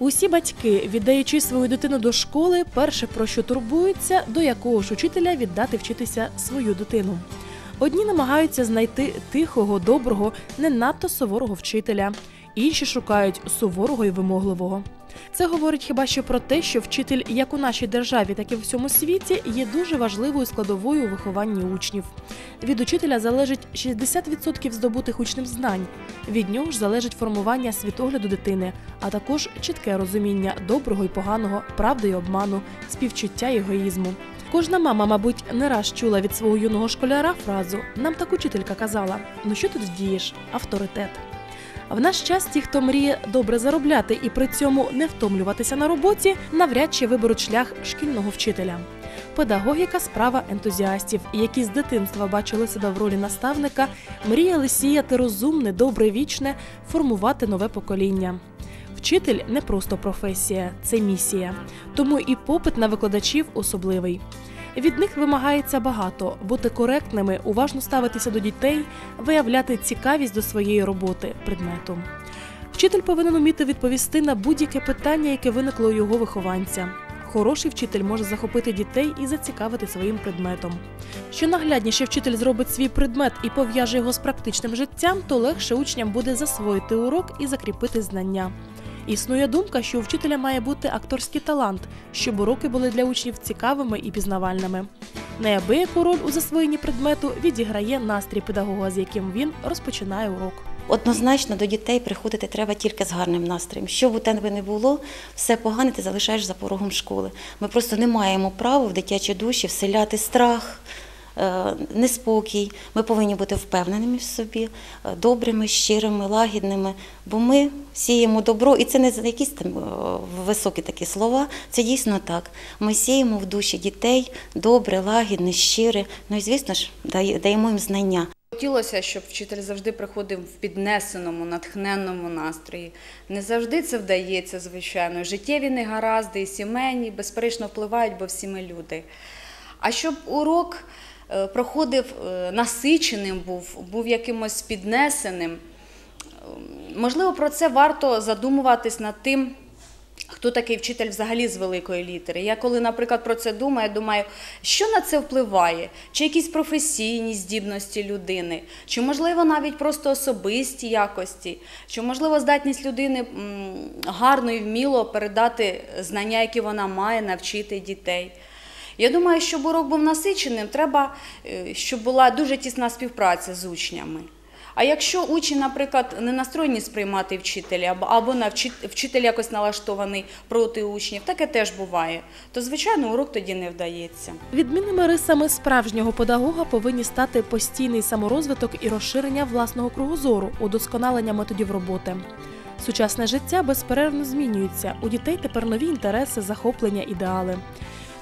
Усі батьки, віддаючи свою дитину до школи, перше про що турбуються, до якого ж учителя віддати вчитися свою дитину. Одні намагаються знайти тихого, доброго, не надто суворого вчителя, інші шукають суворого і вимогливого. Це говорить хіба що про те, що вчитель як у нашій державі, так і в всьому світі є дуже важливою складовою у вихованні учнів. Від учителя залежить 60% здобутих учнем знань. Від нього ж залежить формування світогляду дитини, а також чітке розуміння доброго і поганого, правди і обману, співчуття і егоїзму. Кожна мама, мабуть, не раз чула від свого юного школяра фразу Нам так учителька казала: ну що тут вдієш? Авторитет. В наш час ті, хто мріє добре заробляти і при цьому не втомлюватися на роботі, навряд чи виберуть шлях шкільного вчителя. Педагогіка справа ентузіастів, які з дитинства бачили себе в ролі наставника, мріяли сіяти розумне, добре, вічне, формувати нове покоління. Вчитель не просто професія, це місія. Тому і попит на викладачів особливий. Від них вимагається багато бути коректними, уважно ставитися до дітей, виявляти цікавість до своєї роботи, предмету. Вчитель повинен уміти відповісти на будь-яке питання, яке виникло у його вихованця. Хороший вчитель може захопити дітей і зацікавити своїм предметом. Що наглядніше вчитель зробить свій предмет і пов'яже його з практичним життям, то легше учням буде засвоїти урок і закріпити знання. Існує думка, що у вчителя має бути акторський талант, щоб уроки були для учнів цікавими і пізнавальними. Неабияку роль у засвоєнні предмету відіграє настрій педагога, з яким він розпочинає урок. Однозначно до дітей приходити треба тільки з гарним настроєм. Що б у тебе не було, все погане ти залишаєш за порогом школи. Ми просто не маємо права в дитячій душі вселяти страх, неспокій. Ми повинні бути впевненими в собі, е, добрими, щирими, лагідними, бо ми сіємо добро, і це не якісь там е, високі такі слова. Це дійсно так. Ми сіємо в душі дітей добре, лагідне, щире. Ну і звісно ж, даємо їм знання. Хотілося, щоб вчитель завжди приходив в піднесеному, натхненному настрої. Не завжди це вдається, звичайно. Життєві негаразди і сімейні, безперечно, впливають, бо всі ми люди. А щоб урок е, проходив е, насиченим, був, був якимось піднесеним, ем, можливо, про це варто задумуватись над тим. Хто такий вчитель взагалі з великої літери? Я коли, наприклад, про це думаю, думаю, що на це впливає? Чи якісь професійні здібності людини, чи можливо навіть просто особисті якості, чи можливо здатність людини гарно і вміло передати знання, які вона має, навчити дітей. Я думаю, щоб урок був насиченим, треба, е, щоб була дуже тісна співпраця з учнями. А якщо учень, наприклад, не настроєні сприймати вчителя, або вчитель якось налаштований проти учнів, таке теж буває, то звичайно урок тоді не вдається. Відмінними рисами справжнього педагога повинні стати постійний саморозвиток і розширення власного кругозору, удосконалення методів роботи. Сучасне життя безперервно змінюється. У дітей тепер нові інтереси, захоплення, ідеали.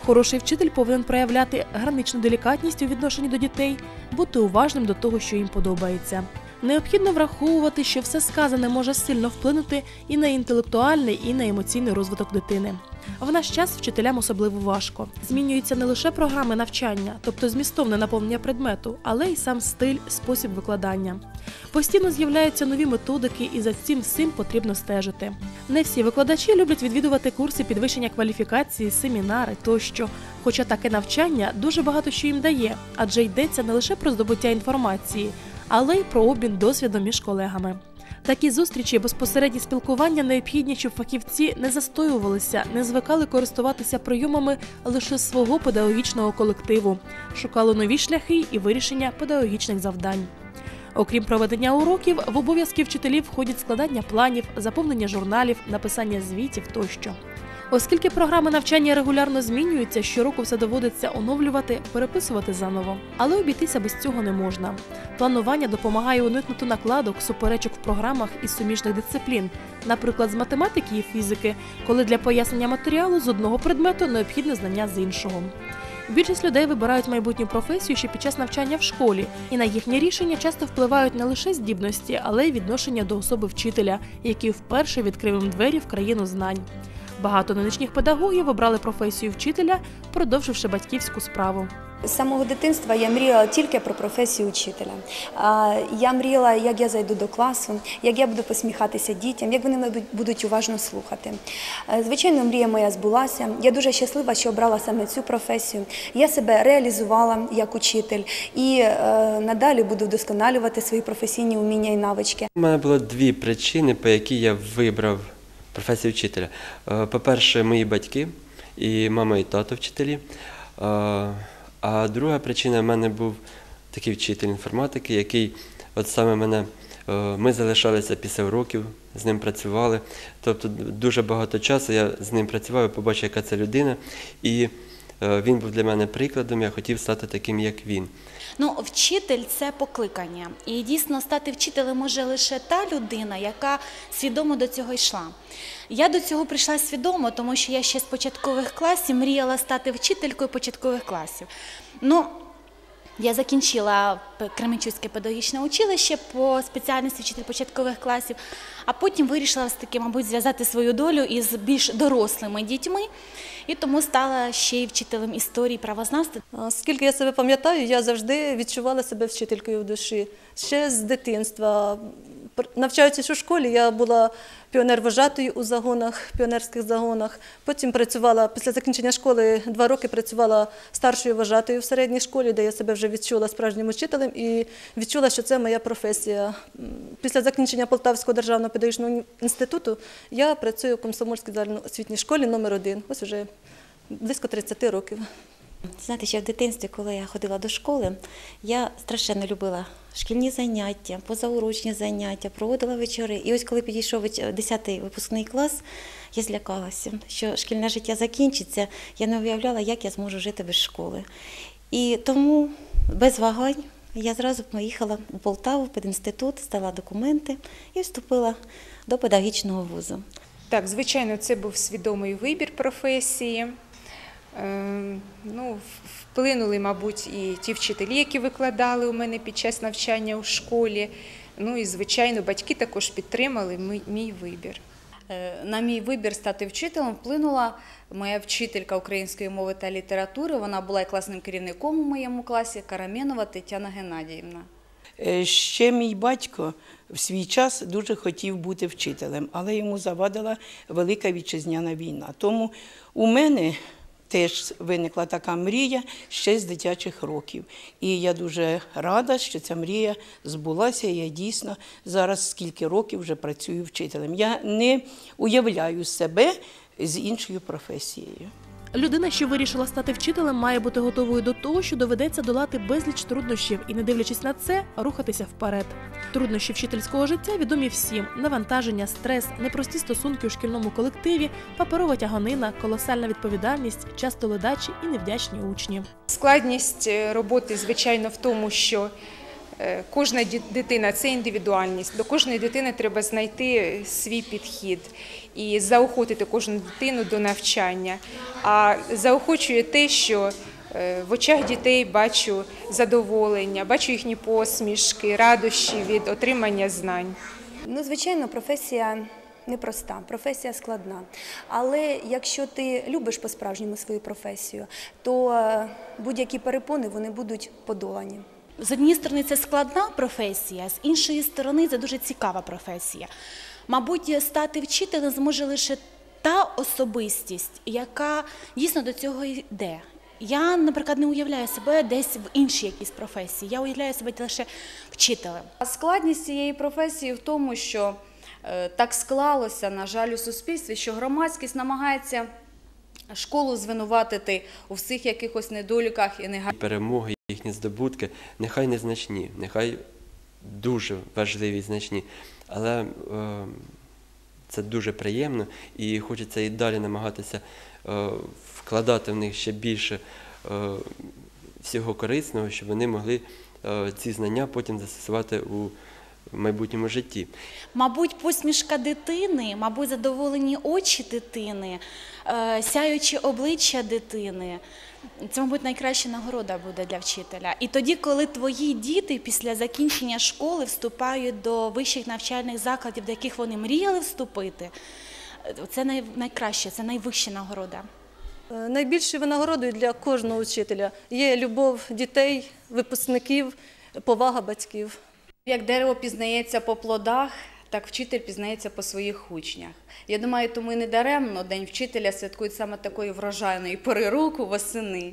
Хороший вчитель повинен проявляти граничну делікатність у відношенні до дітей, бути уважним до того, що їм подобається. Необхідно враховувати, що все сказане може сильно вплинути і на інтелектуальний, і на емоційний розвиток дитини. В наш час вчителям особливо важко. Змінюються не лише програми навчання, тобто змістовне наповнення предмету, але й сам стиль, спосіб викладання. Постійно з'являються нові методики, і за цим всім потрібно стежити. Не всі викладачі люблять відвідувати курси підвищення кваліфікації, семінари тощо. Хоча таке навчання дуже багато що їм дає, адже йдеться не лише про здобуття інформації, але й про обмін досвідом між колегами. Такі зустрічі, безпосередні спілкування необхідні, щоб фахівці не застоювалися, не звикали користуватися прийомами лише свого педагогічного колективу, шукали нові шляхи і вирішення педагогічних завдань. Окрім проведення уроків, в обов'язки вчителів входять складання планів, заповнення журналів, написання звітів тощо. Оскільки програми навчання регулярно змінюються, щороку все доводиться оновлювати, переписувати заново. Але обійтися без цього не можна. Планування допомагає уникнути накладок, суперечок в програмах із суміжних дисциплін, наприклад, з математики і фізики, коли для пояснення матеріалу з одного предмету необхідне знання з іншого. Більшість людей вибирають майбутню професію ще під час навчання в школі, і на їхнє рішення часто впливають не лише здібності, але й відношення до особи вчителя, який вперше відкрив їм двері в країну знань. Багато нинішніх педагогів обрали професію вчителя, продовживши батьківську справу. З самого дитинства я мріяла тільки про професію учителя. А, Я мріяла, як я зайду до класу, як я буду посміхатися дітям, як вони мене будуть уважно слухати. Звичайно, мрія моя збулася. Я дуже щаслива, що обрала саме цю професію. Я себе реалізувала як учитель і е, надалі буду вдосконалювати свої професійні уміння і навички. У мене було дві причини, по які я вибрав професію вчителя. Е, По-перше, мої батьки і мама і тато вчителі. Е, А друга причина в мене був такий вчитель інформатики, який от саме мене. е, Ми залишалися після уроків, з ним працювали. Тобто дуже багато часу я з ним працював, побачив, яка це людина. І він був для мене прикладом, я хотів стати таким, як він. Ну, вчитель це покликання. І дійсно стати вчителем може лише та людина, яка свідомо до цього йшла. Я до цього прийшла свідомо, тому що я ще з початкових класів мріяла стати вчителькою початкових класів. Ну, я закінчила Кременчуцьке педагогічне училище по спеціальності вчитель початкових класів, а потім вирішила все-таки, мабуть, зв'язати свою долю із більш дорослими дітьми, і тому стала ще й вчителем історії правознавства. Скільки я себе пам'ятаю, я завжди відчувала себе вчителькою в душі. Ще з дитинства. Навчаючись у школі, я була піонер-вожатою у загонах, піонерських загонах. Потім працювала після закінчення школи два роки працювала старшою вожатою в середній школі, де я себе вже відчула справжнім учителем і відчула, що це моя професія. Після закінчення Полтавського державного педагогічного інституту я працюю у комсомольській загальноосвітній школі номер 1 Ось вже близько 30 років. Знаєте, ще в дитинстві, коли я ходила до школи, я страшенно любила шкільні заняття, позаурочні заняття, проводила вечори. І ось коли підійшов 10-й випускний клас, я злякалася, що шкільне життя закінчиться. Я не уявляла, як я зможу жити без школи. І тому без вагань я зразу поїхала у Полтаву, в пединститут, здала документи і вступила до педагогічного вузу. Так, звичайно, це був свідомий вибір професії. Ем, Ну, вплинули, мабуть, і ті вчителі, які викладали у мене під час навчання у школі. Ну і, звичайно, батьки також підтримали мій, вибір. Е, На мій вибір стати вчителем вплинула моя вчителька української мови та літератури. Вона була і класним керівником у моєму класі Карамєнова Тетяна Геннадіївна. Е, Ще мій батько в свій час дуже хотів бути вчителем, але йому завадила Велика Вітчизняна війна. Тому у мене теж виникла така мрія ще з дитячих років. І я дуже рада, що ця мрія збулася. Я дійсно зараз скільки років вже працюю вчителем. Я не уявляю себе з іншою професією. Людина, що вирішила стати вчителем, має бути готовою до того, що доведеться долати безліч труднощів і, не дивлячись на це, рухатися вперед. Труднощі вчительського життя відомі всім: навантаження, стрес, непрості стосунки у шкільному колективі, паперова тяганина, колосальна відповідальність, часто ледачі і невдячні учні. Складність е, роботи, звичайно, в тому, що е, кожна дитина це індивідуальність. До кожної дитини треба знайти свій підхід і заохотити кожну дитину до навчання. А заохочує те, що е, в очах дітей бачу задоволення, бачу їхні посмішки, радощі від отримання знань. Ну, звичайно, професія непроста, професія складна. Але якщо ти любиш по-справжньому свою професію, то е, будь-які перепони вони будуть подолані. З однієї сторони, це складна професія, з іншої сторони, це дуже цікава професія. Мабуть, стати вчителем зможе лише та особистість, яка дійсно до цього йде. Я, наприклад, не уявляю себе десь в іншій якійсь професії. Я уявляю себе лише вчителем. А складність цієї професії в тому, що е, так склалося, на жаль, у суспільстві, що громадськість намагається школу звинуватити у всіх якихось недоліках і негарних. перемоги, їхні здобутки, нехай незначні, нехай дуже важливі і значні. Але е, це дуже приємно і хочеться і далі намагатися е, вкладати в них ще більше е, всього корисного, щоб вони могли е, ці знання потім застосувати у майбутньому житті. Мабуть, посмішка дитини, мабуть, задоволені очі дитини, сяючі обличчя дитини. Це, мабуть, найкраща нагорода буде для вчителя. І тоді, коли твої діти після закінчення школи вступають до вищих навчальних закладів, до яких вони мріяли вступити, це най- найкраще, це найвища нагорода. Е, Найбільшою винагородою для кожного вчителя є любов дітей, випускників, повага батьків. Як дерево пізнається по плодах, так вчитель пізнається по своїх учнях. Я думаю, тому і не даремно День вчителя святкують саме такої врожайної пори року восени.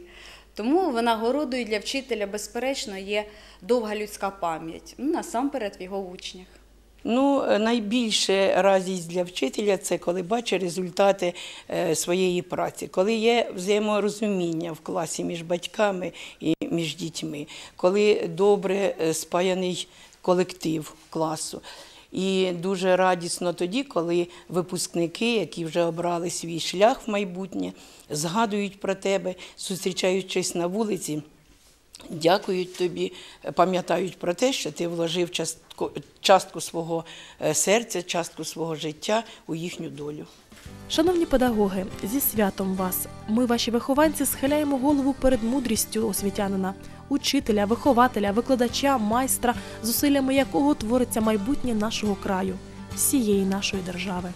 Тому винагородою для вчителя, безперечно, є довга людська пам'ять, ну, насамперед в його учнях. Ну, е, найбільше радість для вчителя це коли бачить результати е, своєї праці, коли є взаєморозуміння в класі між батьками і між дітьми, коли добре е, спаяний колектив класу. І дуже радісно тоді, коли випускники, які вже обрали свій шлях в майбутнє, згадують про тебе, зустрічаючись на вулиці. Дякують тобі, пам'ятають про те, що ти вложив частку, частку свого е, серця, частку свого життя у їхню долю. Шановні педагоги, зі святом вас! Ми, ваші вихованці, схиляємо голову перед мудрістю освітянина, учителя, вихователя, викладача, майстра, зусиллями якого твориться майбутнє нашого краю, всієї нашої держави.